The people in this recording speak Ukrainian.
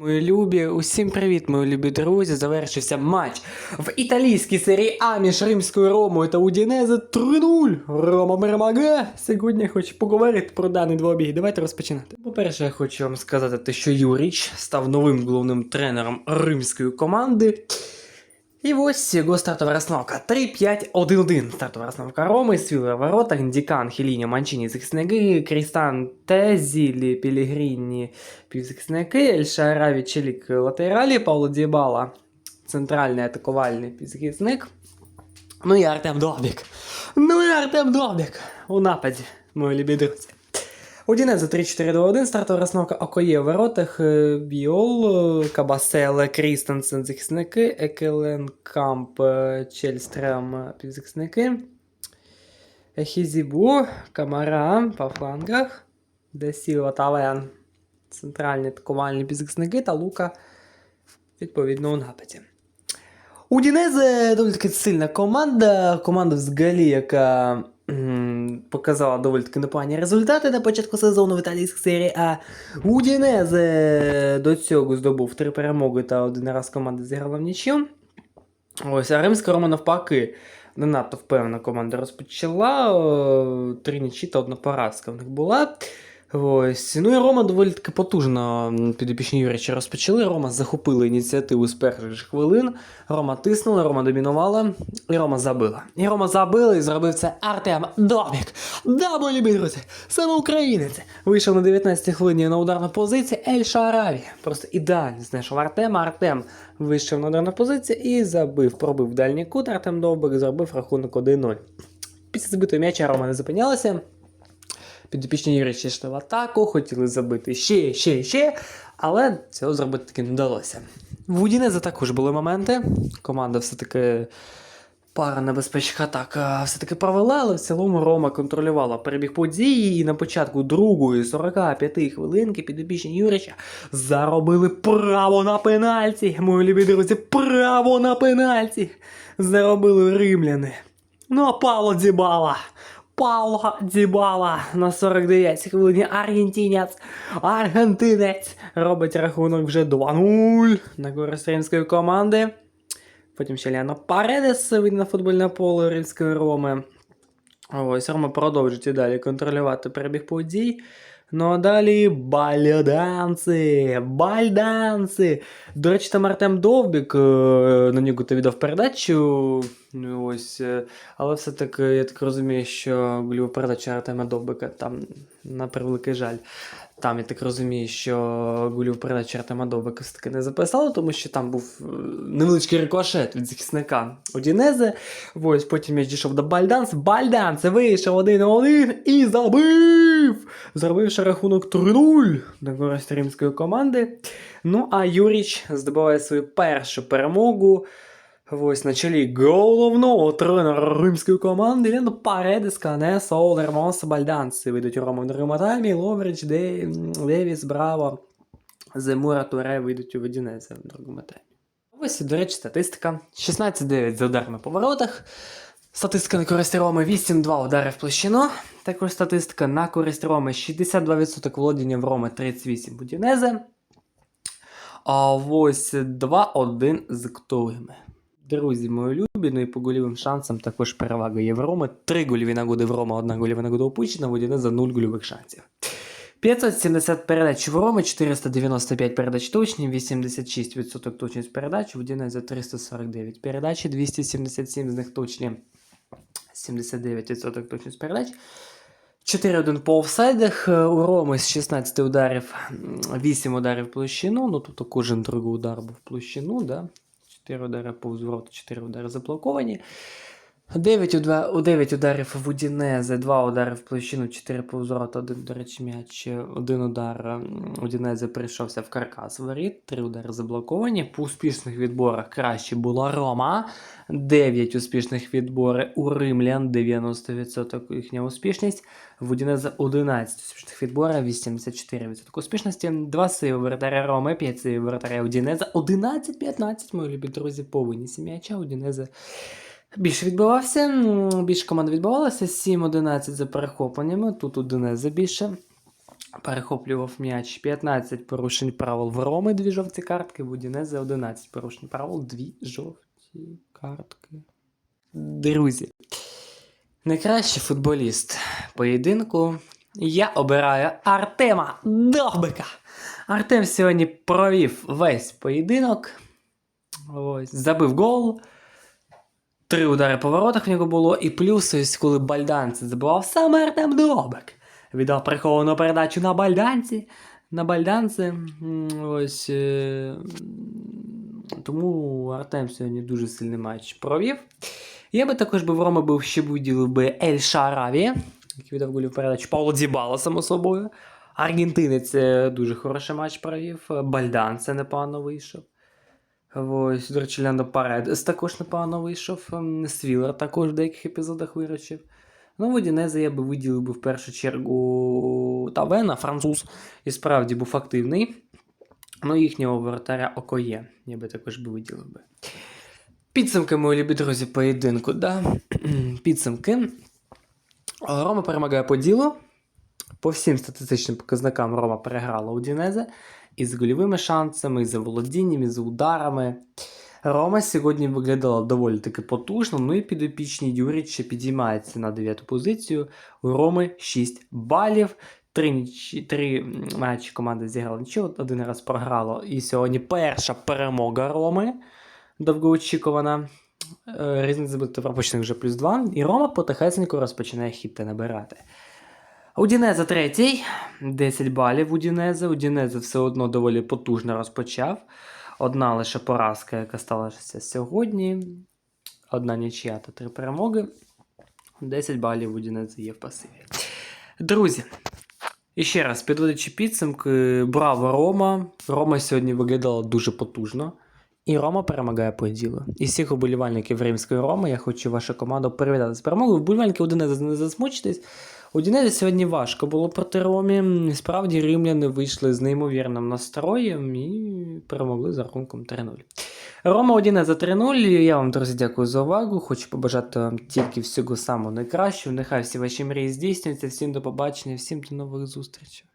Мої любі, усім привіт, мої любі друзі. Завершився матч в італійській серії А між Римською Ромою та Удінезе 3-0. Рома перемагає. Сьогодні я хочу поговорити про даний двобій. Давайте розпочинати. По-перше, я хочу вам сказати, що Юріч став новим головним тренером римської команди. І ось його стартова розстановка 3-5-1-1. Стартова розстановка Роми, Свілер в воротах, Дікан, Хеліні, Манчині, захисники, Крістан, Тезілі, Пілігріні, півзахисники, Ельшараві, Челік, латералі, Пауло Дібала, центральний атакувальний півзахисник. Ну і Артем Довбік. Ну і Артем Довбік у нападі, мої любі друзі. Одінезе 3-4-2-1, стартова розстановка Окоє в воротах, е, Біол, е, Кабаселе, Крістенсен, захисники, Екеленкамп, е, Чельстрем, півзахисники, Хізібу, Камара по флангах, Десіло Тален, центральні атакувальні півзахисники та Лука, відповідно, у нападі. Удінезе доволі сильна команда. Команда взагалі, яка показала доволі таки непогані результати на початку сезону в італійській серії А. Удінезе до цього здобув три перемоги та один раз команда зіграла в нічю. Ось, а Римська Рома навпаки. Не надто впевнена команда розпочала. Три нічі та одна поразка в них була. Ось. Ну і Рома доволі таки потужно підопічні Юрича розпочали. Рома захопила ініціативу з перших же хвилин. Рома тиснула, Рома домінувала, і Рома забила. І Рома забила і зробив це Артем Довбік. Да, мої любі саме українець. Вийшов на 19 й хвилині на ударну позицію Ель Шараві. Просто ідеально знайшов Артема. Артем вийшов на ударну позицію і забив. Пробив дальній кут. Артем Довбик зробив рахунок 1-0. Після забитого м'яча Рома не зупинялася. Підопічні Юричі йшли в атаку, хотіли забити ще, ще, ще, але цього зробити таки не вдалося. В Удінеза також були моменти. Команда все-таки пара небезпечних атак все-таки провела, але в цілому Рома контролювала перебіг події. І на початку другої 45 хвилинки підопічні Юрича заробили право на пенальті. Мої любі друзі, право на пенальті. Заробили римляни. Ну а Павло Дзібала. Пауло Дібала на 49 хвилині аргентинець, аргентинець робить рахунок вже 2-0 на користь римської команди. Потім ще Ліано Паредес вийде на футбольне поле Римської Роми. Ось Рома продовжить і далі контролювати перебіг подій. Ну а далі бальданси, бальданси. До речі, там Артем Довбік е, на нього ти віддав передачу. Ну, ось, е, але все-таки я так розумію, що гольова передача Артема Довбика там, на превеликий жаль. Там я так розумію, що гольову передачу Артема Довбика все-таки не записали, тому що там був е, невеличкий рикошет від захисника Одінезе. Ось потім я дійшов до Бальданс. Бальданс вийшов один на один і забив! Зробивши рахунок 3-0 на користь римської команди. Ну а Юріч здобуває свою першу перемогу. Ось на чолі головного тренера римської команди Лено Паредес, Канесо, Олермонсо, Бальданси у Рому в другому таймі, Ловрич, Де... Девіс, Браво, Земура, Туре вийдуть у Ведінезе в другому таймі. Ось, до речі, статистика. 16-9 за ударами по воротах. Статистика на користь Роми 8-2 удари в площину. Також статистика на користь Роми 62% володіння в Роми 38 Будінезе. А ось 2-1 з актовими. Друзі, мої любі, ну і по гольовим шансам також перевага є в Роми. Три гольові нагоди в Рома, одна гольова нагода опущена, в Удінеза 0 гольових шансів. 570 передач в Роми, 495 передач точні, 86% точність передач, в Удінеза 349 передач, 277 з них точні, 79% точність передач. 4-1 по офсайдах. Е, У Роми з 16 ударів 8 ударів в площину. Ну, тобто кожен другий удар був в площину, да? 4 удари повз ворота, 4 удари заблоковані. 9, уда... у 9 ударів в Удінезе, 2 удари в площину, 4 повз ворота, 1, до речі, м'яч, 1 удар м, Удінезе прийшовся в каркас воріт, 3 удари заблоковані. По успішних відборах краще була Рома. 9 успішних відборів у Римлян, 90% їхня успішність. В Удінезе 11 успішних відборів, 84% успішності. 2 сейви воротаря Роми, 5 сейвів воротаря Удінеза, 11-15, мої любі друзі, повинні м'яча. Удінезе більше відбивався, більше команда відбивалася, 7-11 за перехопленнями, тут Удінезе більше. перехоплював м'яч. 15 порушень правил в Роми, дві жовті картки, в Удінезе 11 порушень правил, дві жовті картки. Друзі, найкращий футболіст поєдинку. Я обираю Артема Довбика. Артем сьогодні провів весь поєдинок. Ось, забив гол. Три удари по воротах в нього було, і плюс, ось коли Бальданці забивав саме Артем Довбик. Віддав приховану передачу на Бальданці. На Бальданці. Ось. е, Тому Артем сьогодні дуже сильний матч провів. Я би також би в Рома був ще виділив би Ель Шараві, який віддав голів передачу Пауло Дібала, само собою. Аргентинець е, дуже хороший матч провів. Бальдан це непогано вийшов. Ось, до речі, Ляндо Паредес також непогано вийшов. Ем, Свілер також в деяких епізодах виручив. Ну, Водінеза я би виділив би в першу чергу Тавена, француз, і справді був активний. Ну, їхнього воротаря Окоє. Я би також би виділив би. Підсумки, мої любі друзі, поєдинку. Да? Підсумки. Рома перемагає по ділу. По всім статистичним показникам Рома переграла у Дінезе. І з гольовими шансами, і за володінням, і за ударами. Рома сьогодні виглядала доволі таки потужно. Ну і підопічний Юріч ще підіймається на 9 позицію. У Роми 6 балів. Три. Три матчі команда зіграла нічого, один раз програла. І сьогодні перша перемога Роми. Довгоочікувана. Е, Різниця пропущених вже плюс 2. І Рома потихесенько розпочинає хіти набирати. Удінеза третій, 10 балів Удінеза. Удінеза все одно доволі потужно розпочав. Одна лише поразка, яка сталася сьогодні. Одна нічия та три перемоги. 10 балів Удінеза є в пасиві. Друзі, і ще раз, підводячи підсумки, браво Рома. Рома сьогодні виглядала дуже потужно. І Рома перемагає по ділу. І всіх уболівальників Римської Роми я хочу вашу команду привітати з перемогою. Вболівальники Удинеза не засмучитесь. У Дінезі сьогодні важко було проти Ромі. Справді римляни вийшли з неймовірним настроєм і перемогли за рахунком 3-0. Рома Одінеза 3-0. Я вам, друзі, дякую за увагу. Хочу побажати вам тільки всього самого найкращого. Нехай всі ваші мрії здійснюються. Всім до побачення, всім до нових зустрічей.